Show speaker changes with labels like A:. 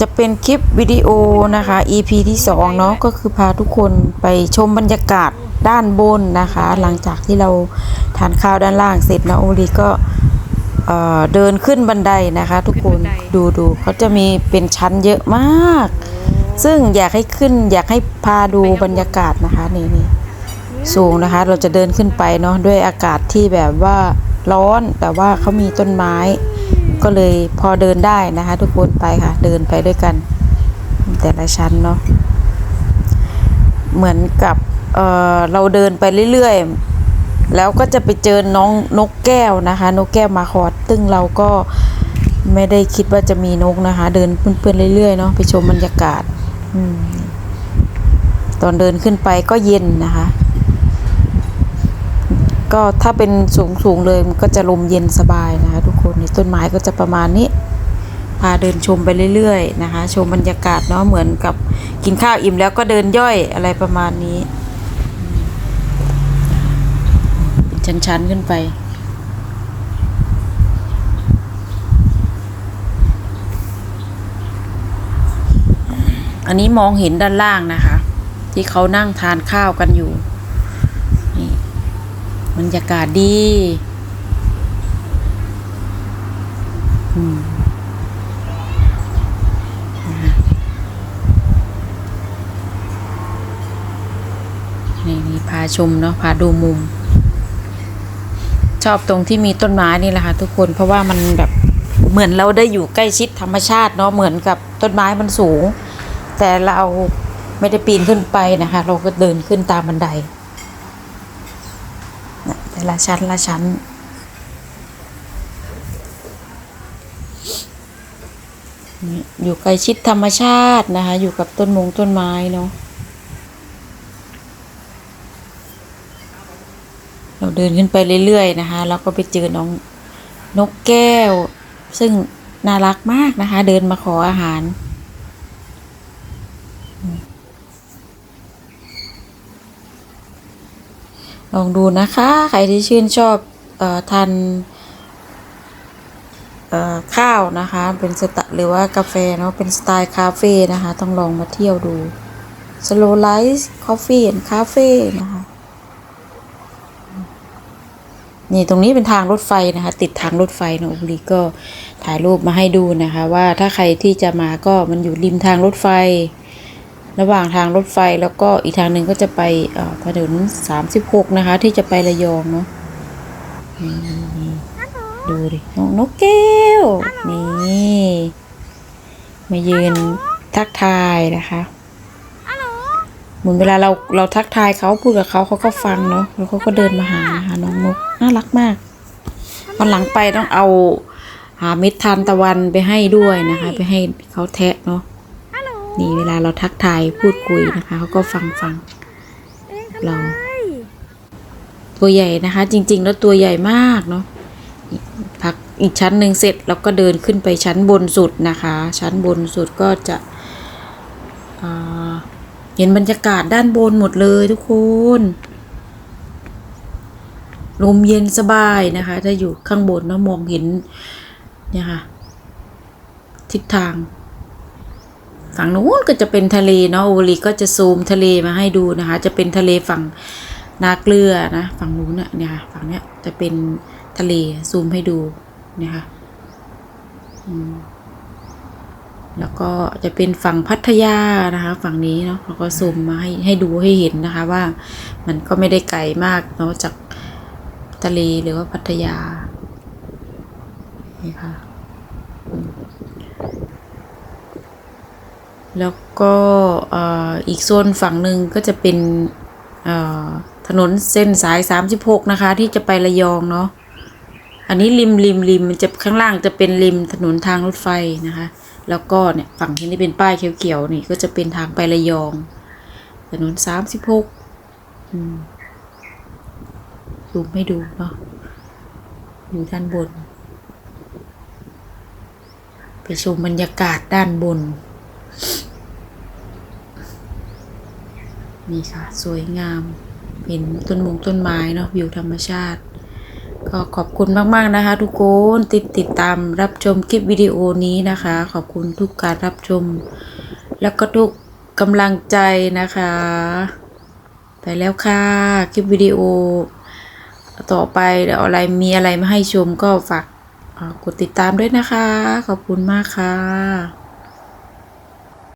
A: จะเป็นคลิปวิดีโอนะคะ EP ที่2เนาะก็คือพาทุกคนไปชมบรรยากาศด้านบนนะคะ หลังจากที่เราทานข้าวด้านล่างเสร็จนะโอลีก็เอ่อเดินขึ้นบันไดนะคะ ทุกคนดูดูเขาจะมีเป็นชั้นเยอะมาก ซึ่งอยากให้ขึ้นอยากให้พาดูบรรยากาศนะคะนี่นี่สูงนะคะ เราจะเดินขึ้นไปเนาะด้วยอากาศที่แบบว่าร้อนแต่ว่าเขามีต้นไม้ ก็เลยพอเดินได้นะคะ ทุกคนไปค่ะ เดินไปด้วยกัน แต่ละชั้นเนาะเหมือนกับเเราเดินไปเรื่อยๆ แล้วก็จะไปเจอน้องนกแก้วนะคะ นกแก้วมาคอดซึ่งเราก็ไม่ได้คิดว่าจะมีนกนะคะ เดินเพื่อนๆเรื่อยๆเนาะไปชมบรรยากาศอตอนเดินขึ้นไปก็เย็นนะคะ ก็ถ้าเป็นสูงสูงๆเลยมันก็จะลมเย็นสบายนะคะทุกคนในต้นไม้ก็จะประมาณนี้พาเดินชมไปเรื่อยๆนะคะ ชมบรรยากาศเนาะเหมือนกับกินข้าวอิ่มแล้วก็เดินย่อยอะไรประมาณนี้ชั้นๆขึ้นไปอันนี้มองเห็นด้านล่างนะคะ ที่เขานั่งทานข้าวกันอยู่ บรรยากาศดีนี่นี่พาชมเนาะพาดูมุม ชอบตรงที่มีต้นไม้นี่แหละค่ะทุกคนเพราะว่ามันแบบเหมือนเราได้อยู่ใกล้ชิดธรรมชาติเนาะเหมือนกับต้นไม้มันสูง แต่เราไม่ได้ปีนขึ้นไปนะคะ เราก็เดินขึ้นตามบันได แต่ละชั้นละชั้น อยู่ใกล้ชิดธรรมชาตินะคะ อยู่กับต้นมงต้นไม้เนาะเราเดินขึ้นไปเรื่อยๆนะคะแล้วก็ไปเจอน้องนกแก้ว ซึ่งน่ารักมากนะคะ เดินมาขออาหาร ลองดูนะคะ ใครที่ชื่นชอบออทานข้าวนะคะ เป็นสตล์หรือว่ากาแฟเนาะเป็นสไตล์คาเฟ่นะคะ ต้องลองมาเที่ยวดู Slow Life Coffee and Cafe นะคะ นี่ตรงนี้เป็นทางรถไฟนะคะ ติดทางรถไฟนะอุบลีก็ถ่ายรูปมาให้ดูนะคะ ว่าถ้าใครที่จะมาก็มันอยู่ริมทางรถไฟ ระหว่างทางรถไฟแล้วก็อีกทางหนึ่งก็จะไปเอ่อถนนสามสิบหกนะคะ ที่จะไประยองเนาะนี่ดูดิน้องนกแก้ว นี่มายืนทักทายนะคะเหมือนเวลาเราเราทักทายเขาพูดกับเขาเขาก็ฟังเนาะแล้วเขาก็เดินมาหาหาน้องนกน่ารักมากวันหลังไปต้องเอาหาเม็ดทานตะวันไปให้ด้วยนะคะ ไปให้เขาแทะเนาะ นี่เวลาเราทักทายพูดคุยนะคะเขาก็ฟังฟังเรา ตัวใหญ่นะคะ จริง ๆ แล้วตัวใหญ่มากเนาะพักอีกชั้นหนึ่งเสร็จเราก็เดินขึ้นไปชั้นบนสุดนะคะ ชั้นบนสุดก็จะอ่าเห็นบรรยากาศด้านบนหมดเลยทุกคนลมเย็นสบายนะคะ ถ้าอยู่ข้างบนเนาะมองเห็นเนี่ยค่ะ ทิศทาง ฝั่งนู้นก็จะเป็นทะเลเนาะโอวลีก็จะซูมทะเลมาให้ดูนะคะ จะเป็นทะเลฝั่งนาเกลือนะฝั่งนู้นเนี่ยค่ะฝั่งเนี้ยจะเป็นทะเลซูมให้ดูเนี่ยค่ะแล้วก็จะเป็นฝั่งพัทยานะคะ ฝั่งนี้เนาะเราก็ซูมมาให้ให้ดูให้เห็นนะคะว่ามันก็ไม่ได้ไกลมากเนาะจากทะเลหรือว่าพัทยานี่ค่ะ แล้วก็อีกโซนฝั่งหนึ่งก็จะเป็นถนนเส้นสาย 36 นะคะ ที่จะไประยองเนาะอันนี้ริมริมริมมันจะข้างล่างจะเป็นริมถนนทางรถไฟนะคะ แล้วก็เนี่ยฝั่งที่นี่เป็นป้ายเขียวๆนี่ก็จะเป็นทางไประยอง ถนน36อืมซูมให้ดูเนาะอยู่ด้านบน ไปชมบรรยากาศด้านบน นี่ค่ะ สวยงาม เห็นต้นมงต้นไม้เนาะวิวธรรมชาติ ก็ขอบคุณมากๆนะคะ ทุกคนติดติดตามรับชมคลิปวิดีโอนี้นะคะ ขอบคุณทุกการรับชม แล้วก็ทุกกำลังใจนะคะ ไปแล้วค่ะ คลิปวิดีโอ ต่อไปเดี๋ยวอะไรมีอะไรมาให้ชมก็ฝากกดติดตามด้วยนะคะ ขอบคุณมากค่ะ